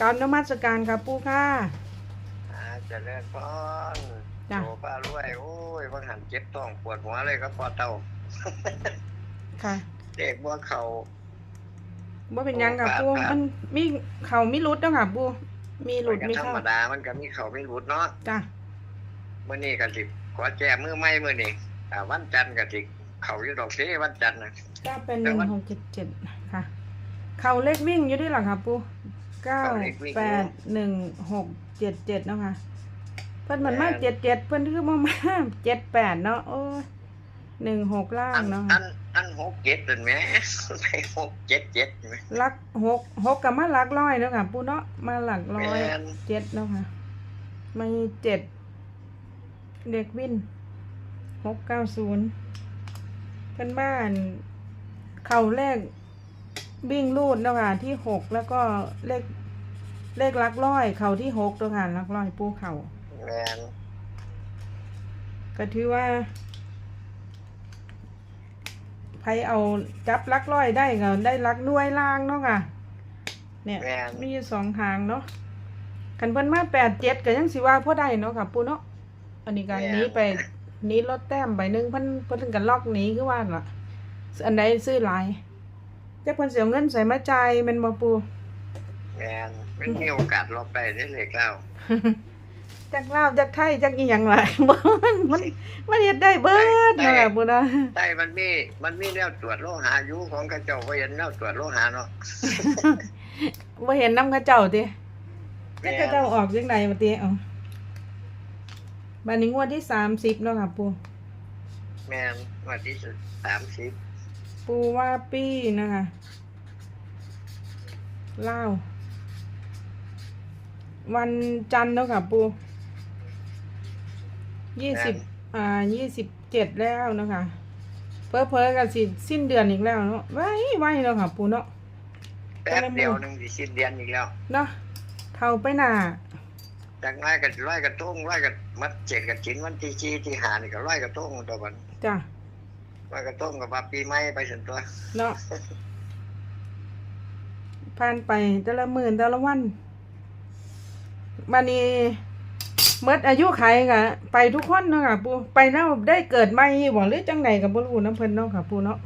กรารนมัสการค่ะปูค่ะอาเจะเลิญพรจ้ะ โตป้ารวยโอ้ยว่าหันเจ็บท้องปวดหัวเลยก็พอเต่า ค่ะเด็กบัวเขา ว่าเป็นหยังค่ะครับปูครับ มันมีเขามีรุดเนาะค่ะปูมีหลุดมันมีก็ธรเข้ารมดามันก็มีเขาไม่รุดเนาะจ้ะเมื่อนี้ก็สิขอแจมือไม่เมื่อนี้อ่าวันจันทร์ก็สิเขาอยู่ดอกเสีวันจันทร์นะก็เป็นหแต่นึ่งว่าหกเจ็ดเจ็ดค่ะ เขาเลขวิ่งอยู่ด้วยเหรอค่ะปู เก้าเขาเลขวิ่งอยู่แปดหนึ่งหกเจ็ดเจ็ดเนาะค่ะ เพิ่นมันมาแม่นเจ็ดเจ็ดเพิ่นคือมามาเจ็ดแปดเนาะโอ้ยหนึ่งหกล่าอังนเนาะอันอันหกเจ็ดเป็นไหมไปหกเจ็ดเจ็ดไหมลักหกหกกับมาหลักร้อยเนาะค่ะปูเนาะมาหลักร้อยแม่นเจ็ดเนาะค่ะมีเจ็ดเด็กวินหกเก้าศูนย์เป็นบ้านเข่าเลข วิ่งรูดเนาะค่ะที่หกแล้วก็เลขเลขหลักร้อย เข่าที่หกเนาะค่ะหลักร้อยปูเข่าแมนก็ถือว่าใครเอาจับหลักร้อยได้ก็ได้หลักหน่วยล่างเนาะค่ะ เนี่ยแมนมีอยู่สองทางเนาะคันเพิ่นมาแปดเจ็ดก็ยังสิว่าพอได้เนาะค่ะปูเนาะอันนี้การหนี้ไปหนี้ลดแต้มใบหนึงเพิ่นเพิ่นถึงกันล็อกหนี้คือว่าล่ะ อันใดซื้อหลาย จักเพิ่นสิเอาเงินใส่มาจ่ายแม่นบ่ปู แมนมันมีโอกาสรอบไปได้เลยเล่าจักลาวจักไทยจักอีหยังล่ะบ่มันมันมันเฮ็ดได้เบิดเนาะค่ะปูเนาะใช่มันมีมันมีแนวตรวจโลหะอยู่ของกระเจ้าก็เห็นแนวตรวจโลหะเนาะบ่เห็นนำเขาเจ้าติแม่จักนเขาเจ้าออกจังไดมาติเอ้าบัดนี้งวดที่30เนาะค่ะปู แมนวันที่สุดสามสิบ ปูว่าปี้นะคะเล่าววันจันทร์เนาะค่ะปูยี่สิบอ่ายี่สิบเจ็ดแล้วเนาะคะเพอเพอๆกันสิสิ้นเดือนอีกแล้วเนาะไว้ไว้เนาะค่ะปูเนาะแป๊บเดียวหนึงสิสิ้นเดือนอีกแล้วเนาะเข้าไปหน้าจากน้อยกับร้อยกระทงร้อยกับมัดเจ็ดกับจินวันที่ชีที่หานี่ก็ร้อยกระทงตัววันจ้ะ ร้อยกระทงกับว่าปีใหม่ไปส่วนตัวเนาะผ่านไปแต่ละหมื่นแต่ละวันบันนี้เมื่ออายุไขกะไปทุกคนเนาะค่ะปูไปแล้วได้เกิดใหม่บ่หรือจังใดกับบ่รู้น้ำเพิ่นเนาะค่ะปูเนาะ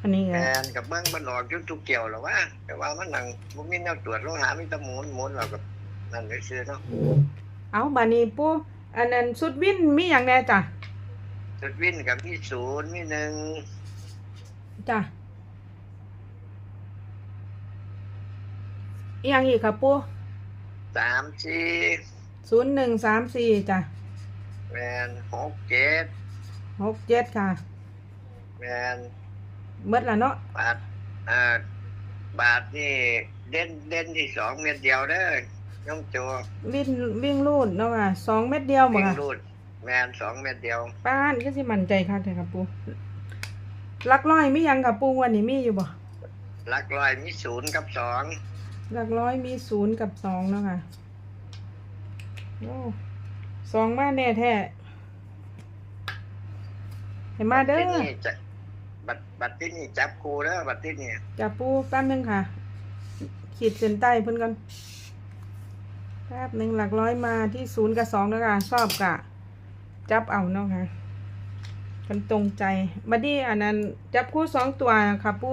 อันนี้แมไงนกับเบิ้งมันออกจุดทุกเกี่ยวหรอวะแต่ว่ามันนั่งมันมีแนวตรวจโลหะมีแตะหมุนหมุนเรากับนั่นเลยซื้อเนาะเอาบัดนี้ปูอันนั้นสุดวินมีหยังแน่จ้ะ จุดวินกับมีศูนย์มีหนึ่งจ้ะอีหยังอีกค่ะปูสามสี่ศูนย์หนึ่งสามสี่จ้ะแมนหกเจ็ดหกเจ็ดค่ะ แมนเบิดละเนาะบาทอ่าบาทนี่เด่นเด่นที่สองเม็ดเดียวเด้อน้องโจวิ่งวิ่งรูดเนาะค่ะสองเม็ดเดียวบ่วิ่งค่ะรูด แมนสองเม็ดเดียว ป้านก็สิมั่นใจค่ะแต่ค่ะปูหลักร้อยมีหยังกับปูวันนี้มีอยู่บ่หลักร้อยมีศูนย์กับสองหลักร้อยมีศูนย์กับสองเนาะค่ะโอ้สองมาแน่แท้เห็นมาเด้ที่อนี่จะบัตรบัตรที่นี่จับครูเด้อบัตรที่นี่จับปูแป๊บนึงค่ะ ขีดเส้นใต้เพิ่นกันแป๊บหนึ่งหลักร้อยมาที่ศูนย์กับสองแล้วค่ะชอบกะ จับเอาเนาะค่ะกันตรงใจบัดนี้อันนั้น จับคู่สองตัวค่ะปู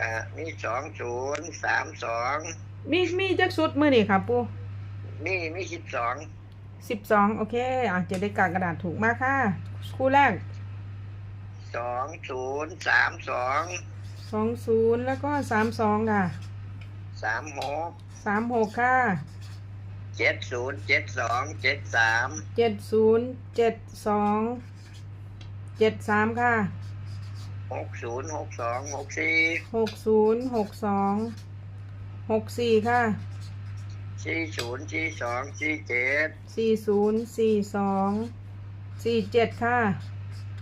อ่ามีสองศูนย์สามสองมีมีจักสุดมือนี่ค่ะปูมีมีสิบสองสิบสองโอเคอะจะได้กากระดาษถูกมากค่ะ คู่แรกสองศูนย์สามสองสองศูนย์แล้วก็สามสองค่ะสามหกสามหกค่ะ เจ็ดศูนย์เจ็ดสองเจ็ดสามเจ็ดศูนย์เจ็ดสองเจ็ดสามค่ะหกศูนย์หกสองหกสี่หกศูนย์หกสองหกสี่ค่ะสี่ศูนย์สี่สองสี่เจ็ดสี่ศูนย์สี่สองสี่เจ็ดค่ะ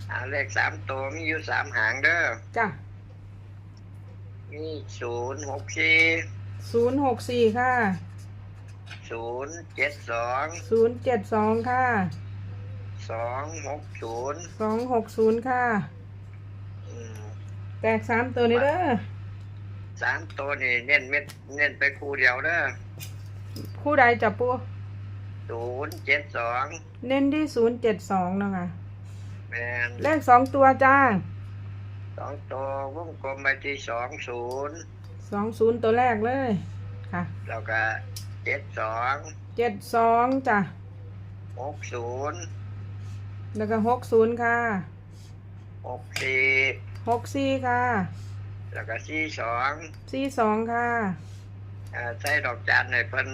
อ่าเลขสามตัวมีอยู่สามหางเด้อจ้ะมีศูนย์หกสี่ศูนย์หกสี่ค่ะ ศูนย์เจ็ดสองศูนย์เจ็ดสองค่ะสองหกศูนย์สองหกศูนย์ค่ะอืมแตกสามตัวนี้เด้อสามตัวนี่เน้นเม็ดเน้นไปคู่เดียวเด้อคู่ใดจับปูศูนย์เจ็ดสองเน้นที่ศูนย์เจ็ดสองเนาะค่ะแมนเลขสองตัวจ้าสองตัววงกลมไปที่สองศูนย์สองศูนย์ตัวแรกเลยค่ะ แล้วก็ เจ็ดสองเจ็ดสองจ้ะหกศูนย์แล้วก็หกศูนย์ค่ะหกสี่หกสี่ค่ะ แล้วก็สี่สองสี่สองค่ะอ่าใช้ดอกจันในเพิ่น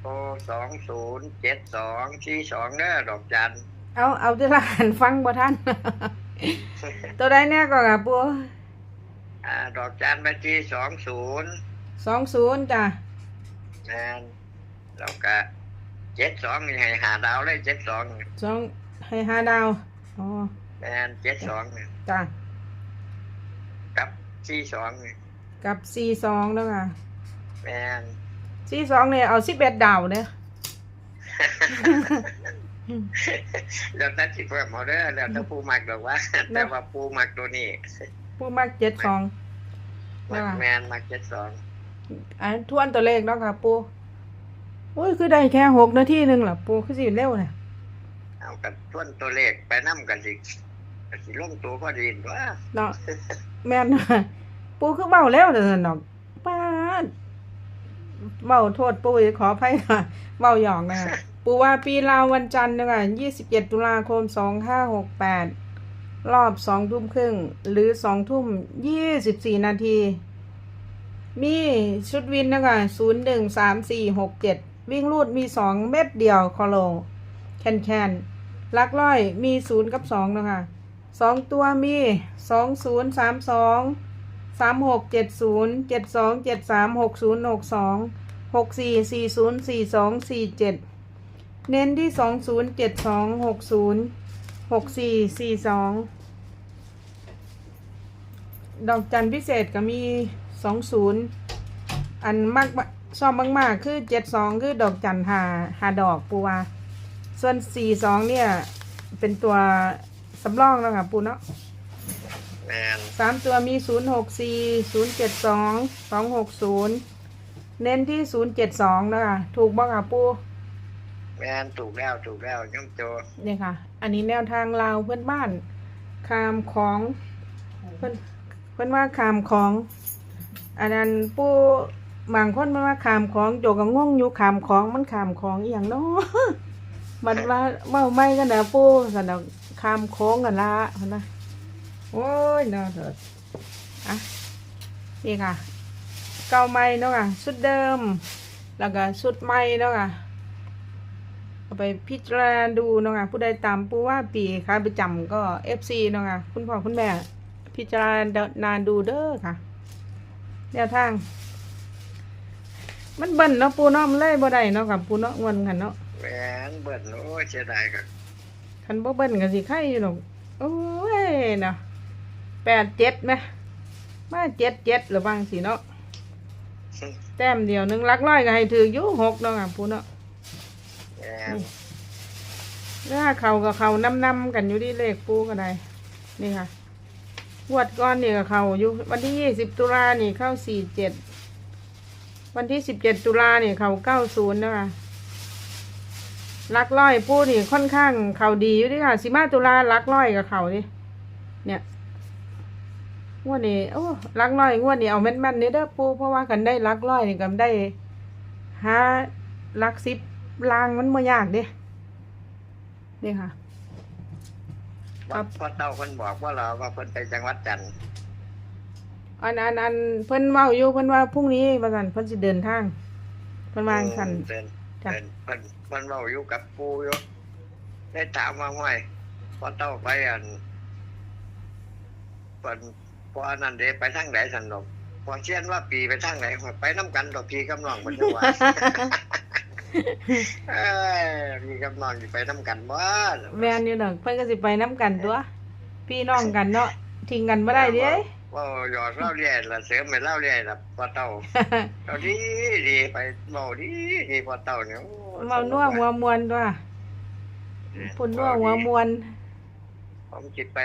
โตสองศูนย์เจ็ดสองสี่สองเด้อดอกจันเอาเอาที่ละหันฟังบ่ท่าน ตัวใดแน่ก็ค่ะปูอ่าดอกจันไปที่สองศูนย์สองศูนย์จ้ะ แมนแล้วก็เจ็ดสองนี่ให้หาดาวเลยเจ็ดสองสองให้ห้าดาวอ๋อแมนเจ็ดสองนี่จ้ะกับสี่สองนี่กับสี่สองแล้วค่ะแมนสี่สองเนี่ยเอาสิบเอ็ดดาวเนี่ย แล้วแต่ที่เพิ่มเอาเด้อแล้วแต่ผู้มักดอกว่าแต่ว่าผู้มักตัวนี้ปูมากเจ็ดสอง มักอ่าแมนมักเจ็ดสอง อันทวนตัวเลขเนาะค่ะปูอุ้ยคือได้แค่หกนาทีหนึ่งเหรอปูคือสิเร็วเนี่ยเอากับทวนตัวเลขไปนํกันสิก็สิลงตัวก็ดีตัวเนาะแม่นปูคือเบาแล้วเด้อเนาะป้าดเบาโทษปูอีกขออภัยค่ะเบาหยอกนะคะปูว่าปีลาววันจันทร์นะคะยี่สิบเจ็ดตุลาคมสองห้าหกแปดรอบสองทุ่มครึ่ง หรือสองทุ่มยี่สิบสี่นาที มีชุดวินนะคะศูนย์หนึ่งสามสี่หกเจ็ดวิ่งรูดมีสองเม็ดเดียวคอโล แคนแคนลักร้อยมีศูนย์กับสองนะคะสองตัวมีสองศูนย์สามสองสามหกเจ็ดศูนย์เจ็ดสองเจ็ดสามหกศูนย์หกสองหกสี่สี่ศูนย์สี่สองสี่เจ็ดเน้นที่สองศูนย์เจ็ดสองหกศูนย์หกสี่สี่สองดอกจันพิเศษก็มี สองศูนย์อันมากชอบมากๆ คือเจ็ดสองคือดอกจันหาหาดอกปูวาส่วนสี่สองเนี่ย เป็นตัวสำรองแล้วค่ะปูเนาะแมนสามตัวมีศูนย์หกสี่ศูนย์เจ็ดสองสองหกศูนย์เน้นที่ศูนย์เจ็ดสองนะคะถูกบ้างค่ะปูแมนถูกแล้วถูกแล้วย่อมโจเนี่ยค่ะ อันนี้แนวทางลาวเพื่อนบ้านคามของเพื่อนเพื่อนว่าคามของ อันนั้นปูบางคนมันว่าคามของโจก็งงอยู่คามของมันคามของอหย่างเนาะมันว่าเมาไม่กันนะปูสันดอกคามโค้งกันละเห็นไหมโอ้ยเนาะเถิดอะนี่ค่ะ เก่าใหม่เนาะค่ะชุดเดิม แล้วก็ชุดใหม่เนาะค่ะเอาไปพิจารณาดูเนาะค่ะผู้ใดตามปูว่าปีค่ะประจำก็เอฟซีเนาะค่ะคุณพ่อคุณแม่ พิจารณาดูเด้อค่ะ แนวทาง มันเบิ่นเนาะปูเนาะมันเลยบ่ได้เนาะค่ะปูเนาะงวนกันเนาะแมนเบิดโอ้ยเสียดายกับคันบ่เบิ่นก็สิไข่อยู่ดอกโอ้ยเนาะแปดเจ็ดไหมมาเจ็ดเจ็ดหรือบางสิเนาะแต้มเดียวหนึงหลักร้อยก็ให้ถืออยู่หกเนาะค่ะปูเนาะแมนถ้าเขากับเขานำนำๆกันอยู่ที่เลขปูก็ได้นี่ค่ะ งวดก้อนนี่กับเขาอยู่วันที่ยี่สิบตุลานี่เข้าสี่เจ็ดวันที่สิบเจ็ดตุลานี่เขาเก้าศูนย์นะคะลักร้อยปูนี่ค่อนข้างเขาดีอยู่ที่ค่ะสิมาตุลาลักร้อยกับเขาดิเนี่ยงวดนี้โอ้ลักร้อยงวดนี้เอาแม่นๆนี่เด้อปูเพราะว่ากันได้ลักร้อยนี่กันได้หาลักซิบลางมันไม่ยากเด้นี่ค่ะ ครับพ่อเต้าคนบอกว่าเราว่าเพิ่นไปจังหวัดจันทร์อันอันอันเพิ่นเว้าอยู่เพิ่นว่าพรุ่งนี้ว่าซั่นเพิ่นสิเดินทางเพิ่นวาจั่งซั่น เดินจ้ะ เดินเพิ่นเพิ่นเว้าอยู่กับปูอยู่ได้ถามว่าห้วยพ่อเต้าไปอันเพิ่นพออันนั้นเด้ไปทางไหนสันดอกพอเชื่อนว่าปีไปทางไหนข้อยไปน้ำกันดอกพี่กำนองเพิ่นจะว่า เอ้ยพี่กำนองสิไปน้ำกันบ่แม่นอยู่ดอกเพิ่นก็สิไปนํกันตัว พี่น้องกันเนาะทิ้งกันบ่ได้เด้ว่าหยอดเล่าเรียนละเสริมไปเล่าเรียนละพ่อเต้าเอาดีดีไปเมาดีดีพ่อเต้าเนี่ยโอ้เว้านัวหัวมวนตัวพุ่นนัวหัวมวนผมจิตไป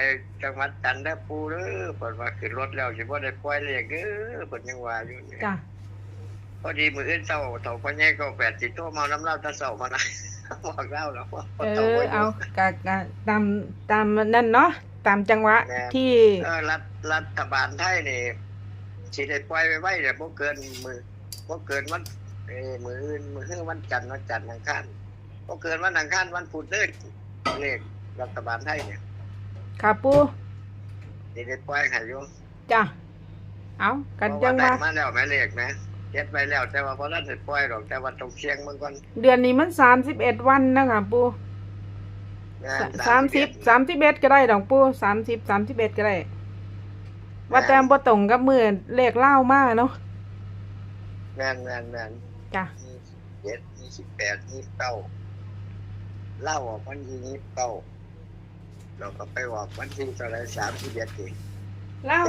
จังหวัดจันทปูเด้อเปิดว่าขึ้นรถแล้วสิบ่ได้ปล่อยเลขเด้อเปิดยังว่าอยู่เนี่ยจ้ะ พอดีมืออื่นเศร้าเต่าพ่อแย่ก็แปดสิโตเมาน้ำเหล้าตะเศร้ามานะบอกเล่าแล้วว่าเอต่อบ่ยู่เอากะกะตามตามนั่นเนาะตามจังหวะแม่ที่เออรัฐรัฐบาลไทยนี่สิได้ปล่อยไว้ไว้แต่บ่เกินมือบ่เกินวันเออมืออื่นมือฮื้อวันจันทร์วันจันทร์อังคารบ่เกินวันอังคารวันพุธเด้อเลขรัฐบาลไทยเนี่ยค่ะปูสิได้ปล่อยให้อยู่จ้ะเอากันเพจัราะงว่าว่าได้มาแล้วแม่เลขนะ เก็บไว้แล้ว แต่ว่าบ่ทันได้ปล่อยหรอกแต่ว่าต้องเสี่ยงมันก่อนเดือนนี้มันสามสิบเอ็ดวันนะคะปูนะสามสิบสามสิบเอ็ดก็ได้ดอกปูสามสิบสามสิบเอ็ดก็ได้ ว่าแต้มบ่ตรงกับมือเลขเล่ามากเนาะแม่นแม่นแม่นจ้ะยี่สิบเจ็ดยี่สิบแปดยี่สิบเก้าเล่าออกวันที่ยี่สิบเก้าเราก็ไปออกวันที่เท่าไหรสามสิบเอ็ดเอง เล่า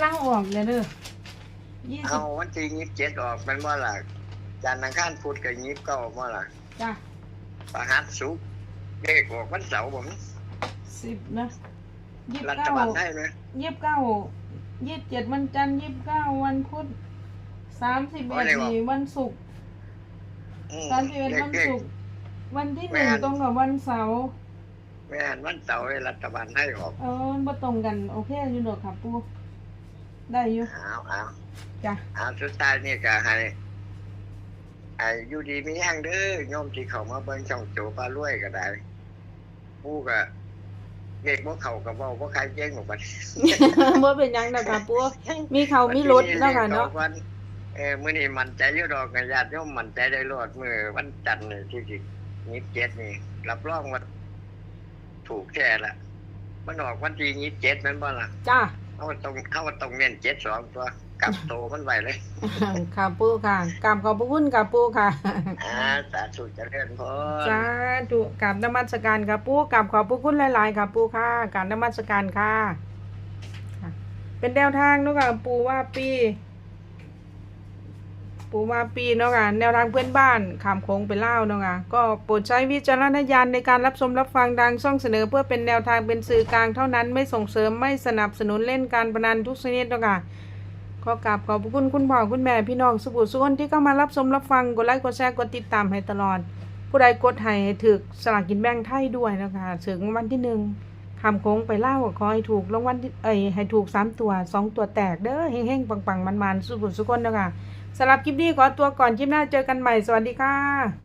เล่าออกเลยเด้อ ยี่สิเอาบวันที่ยี่สิบเจ็ดออกเป็นว่าล่ะจันทร์อังคารพุธกับยี่สิบเก้าว่าล่ะจ้ะประหัสสุกร์เลขออกวันเสาร์ผมสิบนะยี่สิบรัฐเก้าบาลได้ไหมยี่สิบเก้ายี่สิบเจ็ดวันจันทร์ยี่สิบเก้าวันพุธสามสิบเอ็ดนี่วันศุกร์อืมสามสิบเอ็ดเลขวันเลขศุกร์วันที่หนึ่งแม่นตรงกับวันเสาร์แม่นวันเสาร์ให้รัฐบาลให้ออกเออมาตรงกัน โอเคอยู่ดอกค่ะปูได้อยู่เอาเอา จ้ะเอาสุดท้ายนี่ก็ให้ไอ้อยู่ดีมีแห้งเด้อโยมที่เขามาเบิ่งช่องโจปลารวยก็ได้ผู้ก็เด็กบ่เขาก็เว้าบ่ใครเก่งหรอกบัดว่าเป็นหยังดอกค่ะปูมีเขามีรถแล้วค่ะเนาะวันเออมื้อนี้มั่นใจอยู่ดอกกับญาติโยมมั่นใจได้รอดมื้อวันจันทร์นี่ที่สิ27นี่ รับรองว่าถูกแท้ละมันออกวันที่27แม่นบ่ล่ะจ้า เอาตรงเอาตรงเน้น72ตัวกลับโตมันไว้เลยค่ะปูค่ะกราบขอบพระคุณค่ะปูค่ะอ่าสาธุเจริญพรสาธุกราบนมัสการค่ะปูกราบขอบพระคุณหลายๆค่ะปูค่ะกราบนมัสการค่ะค่ะเป็นแนวทางเนาะค่ะปูว่าปี ปูว่าปีเนาะค่ะแนวทางเพื่อนบ้านขามโค้งไปเล่าเนาะค่ะก็โปรดใช้วิจารณญาณในการรับชมรับฟังดังช่องเสนอเพื่อเป็นแนวทางเป็นสื่อกลางเท่านั้นไม่ส่งเสริมไม่สนับสนุนเล่นการพนันทุกชนิดเนาะค่ะขอกราบขอบคุณคุณพ่อคุณแม่พี่น้องสุบุสุคนที่เข้ามารับชมรับฟังกดไลค์กดแชร์กดติดตามให้ตลอด ผู้ใดกดให้ถึกสลากกินแบ่งไทยด้วยนะคะถึงวันที่หนึ่งคำโค้งไปเล่าขอให้ถูกรางวัลที่เอ้ยให้ถูกสามตัวสองตัวแตกเด้อเฮงๆปังๆมันๆสุบุสุคนเนาะคะ สำหรับคลิปนี้ขอตัวก่อนคลิปหน้าเจอกันใหม่ สวัสดีค่ะ